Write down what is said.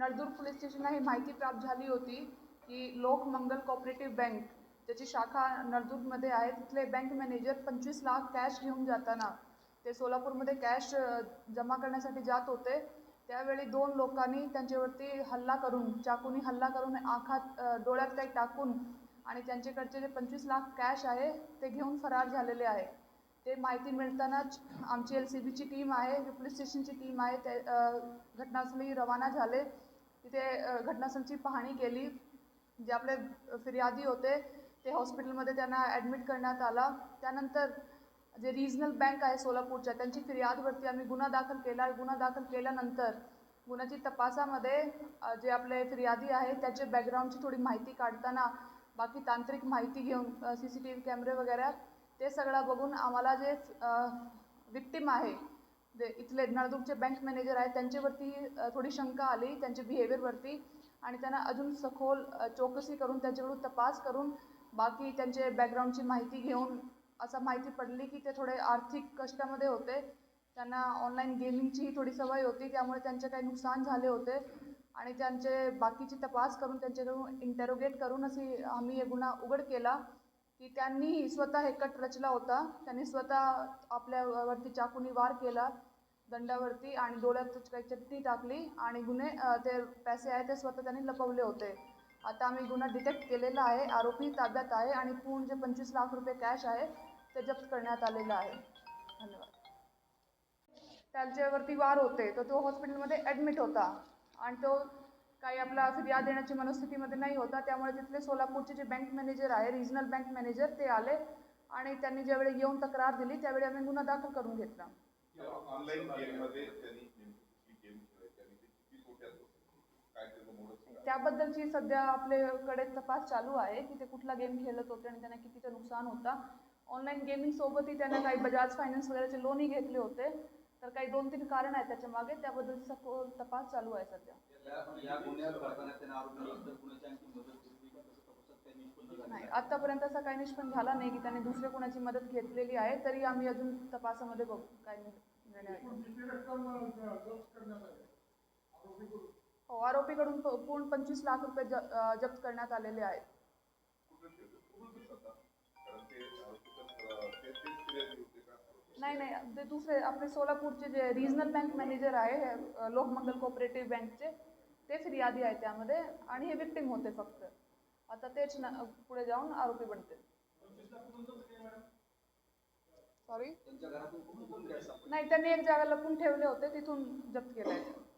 Naldurg police स्टेशनला ही माहिती प्राप्त झाली होती की लोकमंगल कॉपरेटिव्ह बँक त्याची शाखा नळदुर्गमध्ये आहे तिथले बँक मॅनेजर पंचवीस लाख कॅश घेऊन जाताना ते सोलापूरमध्ये कॅश जमा करण्यासाठी जात होते. त्यावेळी दोन लोकांनी त्यांच्यावरती हल्ला करून चाकूनी हल्ला करून आखात डोळ्यात काही टाकून आणि त्यांच्याकडचे जे पंचवीस लाख कॅश आहे ते घेऊन फरार झालेले आहे. ते माहिती मिळतानाच आमची एल सी बीची टीम आहे पोलीस स्टेशनची टीम आहे ते घटनास्थळी रवाना झाले. तिथे घटनास्थळची पाहणी केली. जे आपले फिर्यादी होते ते हॉस्पिटलमध्ये त्यांना ॲडमिट करण्यात आला. त्यानंतर जे रिजनल बँक आहे सोलापूरच्या त्यांची फिर्यादवरती आम्ही गुन्हा दाखल केला. गुन्हा दाखल केल्यानंतर गुन्ह्याची तपासामध्ये जे आपले फिर्यादी आहे त्याचे बॅकग्राऊंडची थोडी माहिती काढताना बाकी तांत्रिक माहिती घेऊन सी सी टी व्ही कॅमेरे वगैरे ते सगळं बघून आम्हाला जे विक्टीम आहे जे इथले नळदुर्गचे बँक मॅनेजर आहेत त्यांच्यावरती थोडी शंका आली त्यांच्या बिहेवियरवरती आणि त्यांना अजून सखोल चौकशी करून त्यांच्याकडून तपास करून बाकी त्यांचे बॅकग्राऊंडची माहिती घेऊन असं माहिती पडली की ते थोडे आर्थिक कष्टामध्ये होते. त्यांना ऑनलाईन गेमिंगचीही थोडी सवय होती त्यामुळे त्यांचे काही नुकसान झाले होते. आणि त्यांचे बाकीची तपास करून त्यांच्याकडून इंटरोगेट करून अशी आम्ही हे गुन्हा उघड केला. की त्यांनी स्वतः हे कट रचला होता. त्यांनी स्वतः आपल्यावरती चाकूनी वार केला दंडावरती आणि डोळ्यात काही चटणी टाकली आणि गुन्हे ते पैसे आहे ते स्वतः त्यांनी लपवले होते. आता आम्ही गुन्हा डिटेक्ट केलेला आहे आरोपी ताब्यात आहे आणि पूर्ण जे पंचवीस लाख रुपये कॅश आहे ते जप्त करण्यात आलेलं आहे. धन्यवाद. त्यांच्यावरती वार होते तर तो हॉस्पिटलमध्ये ॲडमिट होता आणि तो काही आपला फिर्याद देण्याची मनस्थितीमध्ये नाही होता. त्यामुळे तिथले सोलापूरचे जे बँक मॅनेजर आहे रिजनल बँक मॅनेजर ते आले आणि त्यांनी ज्यावेळी येऊन तक्रार दिली त्यावेळी आम्ही गुन्हा दाखल करून घेतला. त्याबद्दलची सध्या आपल्याकडे तपास चालू आहे की ते कुठला गेम खेळत होते आणि त्यांना कितीचं नुकसान होता. ऑनलाईन गेमिंग सोबतही त्यांना काही बजाज फायनान्स वगैरेचे लोनही घेतले होते. तर काही दोन तीन कारण आहेत त्याच्यामागे त्याबद्दल सखोल तपास चालू आहे सध्या. नाही आतापर्यंत असा काही निष्पन्न झाला नाही की त्यांनी दुसऱ्या कोणाची मदत घेतलेली आहे तरी आम्ही अजून तपासामध्ये बघू काय हो आरोपीकडून पूर्ण पंचवीस लाख रुपये ज- जप्त करण्यात आलेले आहेत. नाही नाही ते दुसरे आपले सोलापूरचे जे रिजनल बँक मॅनेजर आहे लोकमंगल कोऑपरेटिव्ह बँकचे ते फिर्यादी आहे त्यामध्ये आणि हे विक्टिम होते फक्त. आता तेच न- पुढे जाऊन आरोपी बनते. सॉरी नाही त्यांनी एक जागा लपून ठेवले होते तिथून जप्त केलं आहे.